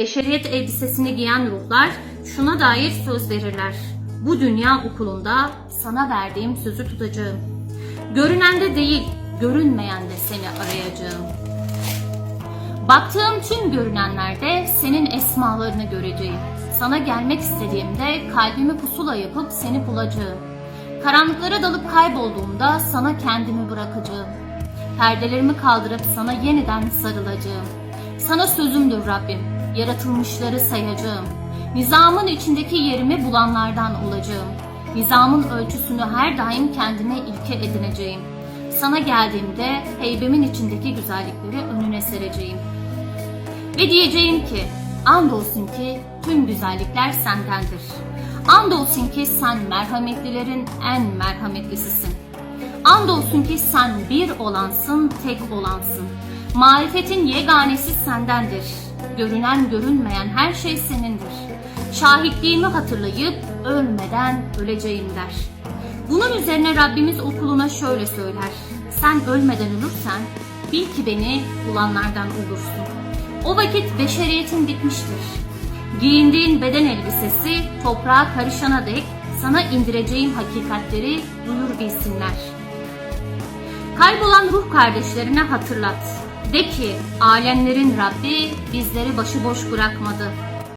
Beşeriyet elbisesini giyen ruhlar şuna dair söz verirler. Bu dünya okulunda sana verdiğim sözü tutacağım. Görünende değil, görünmeyende seni arayacağım. Baktığım tüm görünenlerde senin esmalarını göreceğim. Sana gelmek istediğimde kalbimi pusula yapıp seni bulacağım. Karanlıklara dalıp kaybolduğumda sana kendimi bırakacağım. Perdelerimi kaldırıp sana yeniden sarılacağım. Sana sözümdür Rabbim, yaratılmışları sayacağım. Nizamın içindeki yerimi bulanlardan olacağım. Nizamın ölçüsünü her daim kendime ilke edineceğim. Sana geldiğimde heybemin içindeki güzellikleri önüne sereceğim. Ve diyeceğim ki, andolsun ki tüm güzellikler sendendir. Andolsun ki sen merhametlilerin en merhametlisisin. Andolsun ki sen bir olansın, tek olansın. Marifetin yeganesi sendendir. Görünen görünmeyen her şey senindir. Şahitliğimi hatırlayıp ölmeden öleceğim der. Bunun üzerine Rabbimiz okuluna şöyle söyler. Sen ölmeden ölürsen bil ki beni bulanlardan olursun. O vakit beşeriyetin bitmiştir. Giyindiğin beden elbisesi toprağa karışana dek sana indireceğim hakikatleri duyur bilsinler. Kaybolan ruh kardeşlerine hatırlat. De ki alemlerin Rabbi bizleri başıboş bırakmadı.